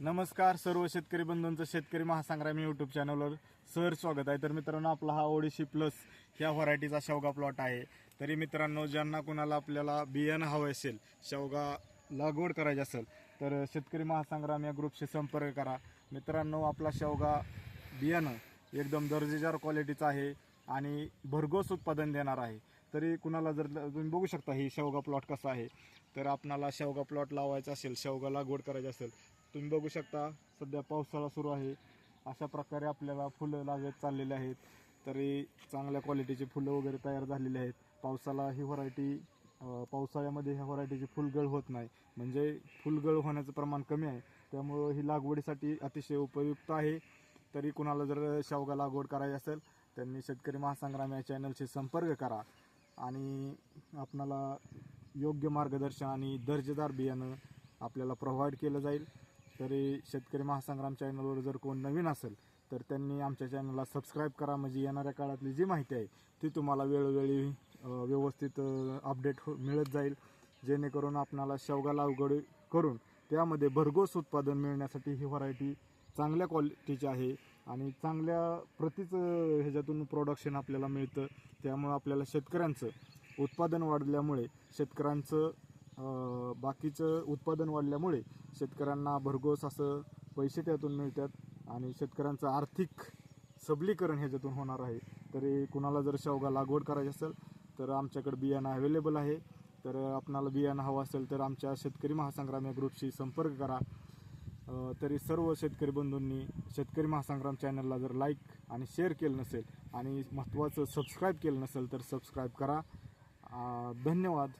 नमस्कार सर्व शेतकरी बंधूंचं शेतकरी महासंग्रामी यूट्यूब चॅनलवर सर स्वागत आहे. तर मित्रांनो आपला हा ओडिशी प्लस ह्या व्हरायटीचा शेवगा प्लॉट आहे. तरी मित्रांनो ज्यांना कुणाला आपल्याला बियाणं हवं असेल शेवगा लागवड करायची असेल तर शेतकरी महासंग्राम या ग्रुपशी संपर्क करा. मित्रांनो आपला शेवगा बियाणं एकदम दर्जेदार क्वालिटीचं आहे आणि भरघोस उत्पादन देणार आहे. तरी कुणाला जर तुम्ही बघू शकता ही शेवगा प्लॉट कसा आहे. तर आपणाला शेवगा प्लॉट लावायचा असेल शेवगा लागवड करायची असेल तुम्ही बघू शकता सध्या पावसाळा सुरू आहे. अशा प्रकारे आपल्याला फुलं लागत चाललेले आहेत. तरी चांगल्या क्वालिटीची फुलं वगैरे तयार झालेली आहेत. पावसाला ही व्हरायटी पावसाळ्यामध्ये ह्या व्हरायटीची फुलगळ होत नाही. म्हणजे फुलगळ होण्याचं प्रमाण कमी आहे. त्यामुळं ही लागवडीसाठी अतिशय उपयुक्त आहे. तरी कुणाला जर शेवगा लागवड करायची असेल त्यांनी शेतकरी महासंग्राम या चॅनलशी संपर्क करा. आणि आपणाला योग्य मार्गदर्शन आणि दर्जेदार बियाणं आपल्याला प्रोव्हाइड केलं जाईल. तरी शेतकरी महासंग्राम चॅनलवर जर कोण नवीन असेल तर त्यांनी आमच्या चॅनलला सबस्क्राईब करा. म्हणजे येणाऱ्या काळातली जी माहिती आहे ती तुम्हाला वेळोवेळी व्यवस्थित अपडेट हो मिळत जाईल. जेणेकरून आपणाला शेवगाला अवघड करून त्यामध्ये भरघोस उत्पादन मिळण्यासाठी ही व्हरायटी चांगल्या क्वालिटीची आहे. आणि चांगल्या प्रतीचं ह्याच्यातून प्रोडक्शन आपल्याला मिळतं. त्यामुळं आपल्याला शेतकऱ्यांचं उत्पादन वाढल्यामुळे शेतकऱ्यांचं बाकीचं उत्पादन वाढल्यामुळे शेतकऱ्यांना भरघोस असं पैसे त्यातून मिळतात आणि शेतकऱ्यांचं आर्थिक सबलीकरण ह्याच्यातून होणार आहे. तरी कुणाला जर शेवगा लागवड करायची असेल तर आमच्याकडे बियाणं अवेलेबल आहे. तर आपणाला बियाणं हवं असेल तर आमच्या शेतकरी महासंग्राम या ग्रुपशी संपर्क करा. तरी सर्व शेतकरी बंधूंनी शेतकरी महासंग्राम चॅनलला जर लाईक आणि शेअर केलं नसेल आणि महत्त्वाचं सबस्क्राईब केलं नसेल तर सबस्क्राईब करा. धन्यवाद.